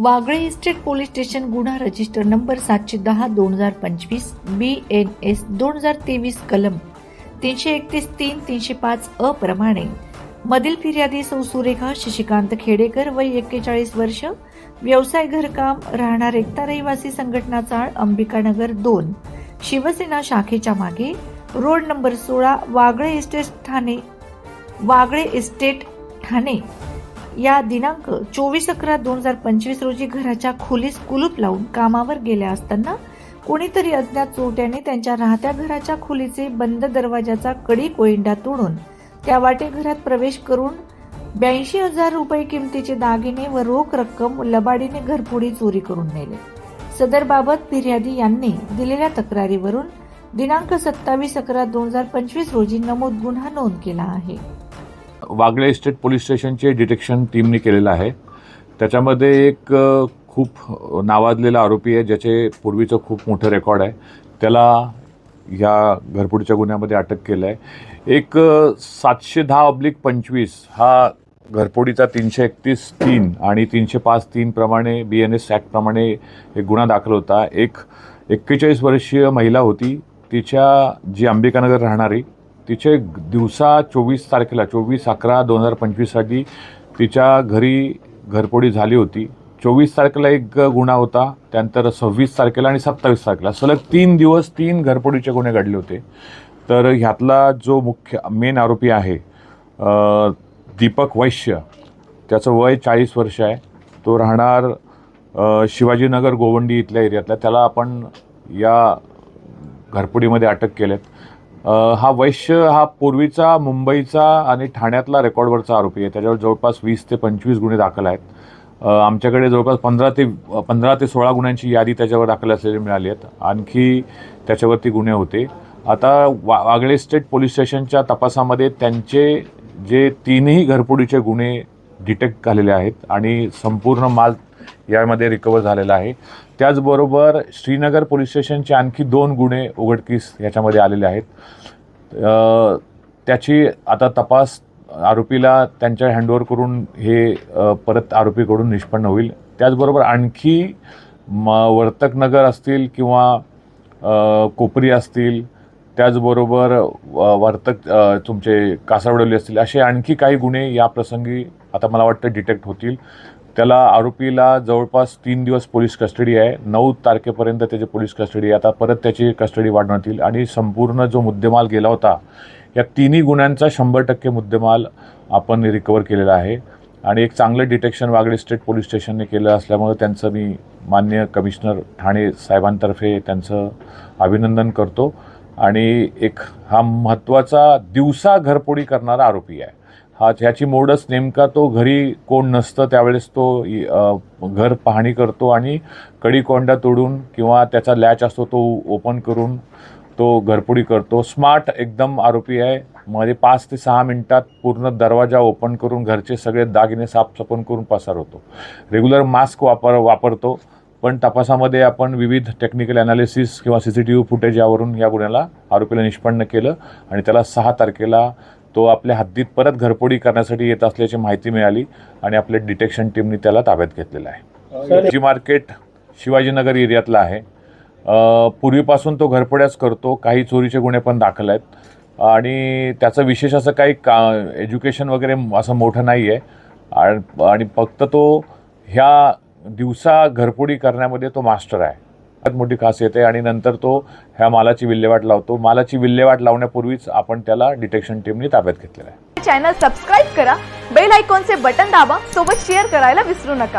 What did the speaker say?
Wagle estate police station गुन्हा register number सातशे दहा दोन हजार पंचवीस बी एन एस दोन हजार तेवीस कलम तीनशे एकतीस तीन तीनशे पाच अप्रमाणे प्रमाणे. मधील फिर्यादी सौ सुरेखा शशिकांत खेडेकर वय एक्केचाळीस वर्ष व्यवसाय घरकाम राहणार एकता रहिवासी संघटना चाळ अंबिकानगर दोन शिवसेना शाखेच्या मागे. रोड नंबर सोळा वागळे इस्टेट ठाणे वागळे इस्टेट ठाणे. या दिनांक चोवीस अकरा दोन हजार पंचवीस रोजी घराच्या खोलीस कुलूप लावून कामावर गेल्या असताना कोणीतरी अज्ञात चोरट्याने त्यांच्या राहत्या घराच्या खोलीचे बंद दरवाजाचा कडी कोइंडा तोडून त्या वाटे घरात प्रवेश करून ब्याऐंशी हजार रुपये किमतीचे दागिने व रोख रक्कम लबाडीने घरफोडी चोरी करून नेले. सदर बाबत फिर्यादी यांनी दिलेल्या तक्रारीवरून दिनांक सत्तावीस अकरा दोन हजार पंचवीस रोजी नमूद गुन्हा नोंद केला आहे. वागळे इस्टेट पोलीस स्टेशनचे डिटेक्शन टीमने केलेलं आहे. त्याच्यामध्ये एक खूप नावाजलेला आरोपी आहे ज्याचे पूर्वीचं खूप मोठं रेकॉर्ड आहे. त्याला ह्या घरपुडीच्या गुन्ह्यामध्ये अटक केलं आहे एक सातशे दहा ऑब्लिक पंचवीस हा घरपोडीचा तीनशे एकतीस तीन आणि तीनशे पाच तीनप्रमाणे बी एन एस ॲक्टप्रमाणे एक गुन्हा दाखल होता. एक एक्केचाळीस वर्षीय महिला होती. तिच्या जी अंबिकानगर राहणारी तिचे दिवसा चोवीस तारखेला चोवीस अकरा दोन हजार पंचवीससाठी तिच्या घरी घरपोडी झाली होती. चोवीस तारखेला एक गुन्हा होता त्यानंतर सव्वीस तारखेला आणि सत्तावीस तारखेला. सलग तीन दिवस तीन घरपोडीचे गुन्हे घडले होते. तर ह्यातला जो मुख्य मेन आरोपी आहे दीपक वैश्य त्याचं वय चाळीस वर्ष आहे. तो राहणार शिवाजीनगर गोवंडी इथल्या एरियातला. त्याला आपण या घरपुडीमध्ये अटक केल्यात. हा वैश्य हा पूर्वीचा मुंबईचा आणि ठाण्यातला रेकॉर्डवरचा आरोपी आहे. त्याच्यावर जवळपास वीस ते पंचवीस गुन्हे दाखल आहेत. आमच्याकडे जवळपास पंधरा ते पंधरा ते सोळा गुन्ह्यांची यादी त्याच्यावर दाखल असलेली मिळाली आहेत. आणखी त्याच्यावरती गुन्हे होते. आता वा वागळे स्टेट पोलीस स्टेशनच्या तपासामध्ये त्यांचे जे तीनही घरपोडीचे गुन्हे डिटेक्ट झालेले आहेत आणि संपूर्ण माल यामध्ये रिकवर झालेला आहे. त्याचबरोबर श्रीनगर पोलीस स्टेशनचे आणखी दोन गुन्हे उघडकीस याच्यामध्ये आलेले आहेत. त्याची आता तपास आरोपीला त्यांच्या हँडओव्हर करून हे परत आरोपीकडून निष्पन्न होईल. त्याचबरोबर आणखी म वर्तकनगर असतील किंवा कोपरी असतील त्याचबरोबर वर्तक तुमचे कासावडवली असतील असे आणखी काही गुन्हे या प्रसंगी आता मला वाटतं डिटेक्ट होतील. त्याला आरोपीला जवळपास तीन दिवस पोलीस कस्टडी आहे. नऊ तारखेपर्यंत त्याची पोलीस कस्टडी आहे. आता परत त्याची कस्टडी वाढवण्यात येईल आणि संपूर्ण जो मुद्देमाल गेला होता या तिन्ही गुन्ह्यांचा शंभर टक्के मुद्देमाल आपण रिकवर केलेला आहे. आणि एक चांगलं डिटेक्शन वागळे स्टेट पोलीस स्टेशनने केलं असल्यामुळं त्यांचं मी मान्य कमिशनर ठाणे साहेबांतर्फे त्यांचं अभिनंदन करतो. आणि एक हा महत्त्वाचा दिवसा घरपोडी करणारा आरोपी आहे. हा ह्याची मोडच नेमका तो घरी कोण नसतं त्यावेळेस तो घर पाहणी करतो आणि कडीकोंडा तोडून किंवा त्याचा लॅच असतो तो ओपन करून तो घरपुडी करतो. स्मार्ट एकदम आरोपी आहे. मध्ये पाच ते सहा मिनटात पूर्ण दरवाजा ओपन करून घरचे सगळे दागिने साफसफन करून पसार होतो. रेग्युलर मास्क वापर वापरतो. पण तपासामध्ये आपण विविध टेक्निकल ॲनालिसिस किंवा C C T V footage यावरून या गुन्ह्याला आरोपीला निष्पन्न केलं आणि त्याला सहा तारखेला तो आपल्या हद्दीत परत घरपोडी करण्यासाठी येत असल्याची माहिती मिळाली आणि आपल्या डिटेक्शन टीमने त्याला ताब्यात घेतलेला आहे. जी मार्केट शिवाजीनगर एरियातला आहे. पूर्वीपासून तो घरपोड्याच करतो. काही चोरीचे गुन्हे पण दाखल आहेत. आणि त्याचं विशेष असं काही का एज्युकेशन वगैरे असं मोठं नाही आहे आणि फक्त तो ह्या दिवसा घरपोडी करण्यामध्ये तो मास्टर आहे. फार मोठी खासियत आहे. आणि नंतर तो ह्या मालाची विल्हेवाट लावतो. मालाची विल्हेवाट लावण्यापूर्वीच आपण त्याला डिटेक्शन टीमने ताब्यात घेतलेला आहे. चॅनल सबस्क्राईब करा. बेल आयकॉनचे बटन दाबा. सोबत शेअर करायला विसरू नका.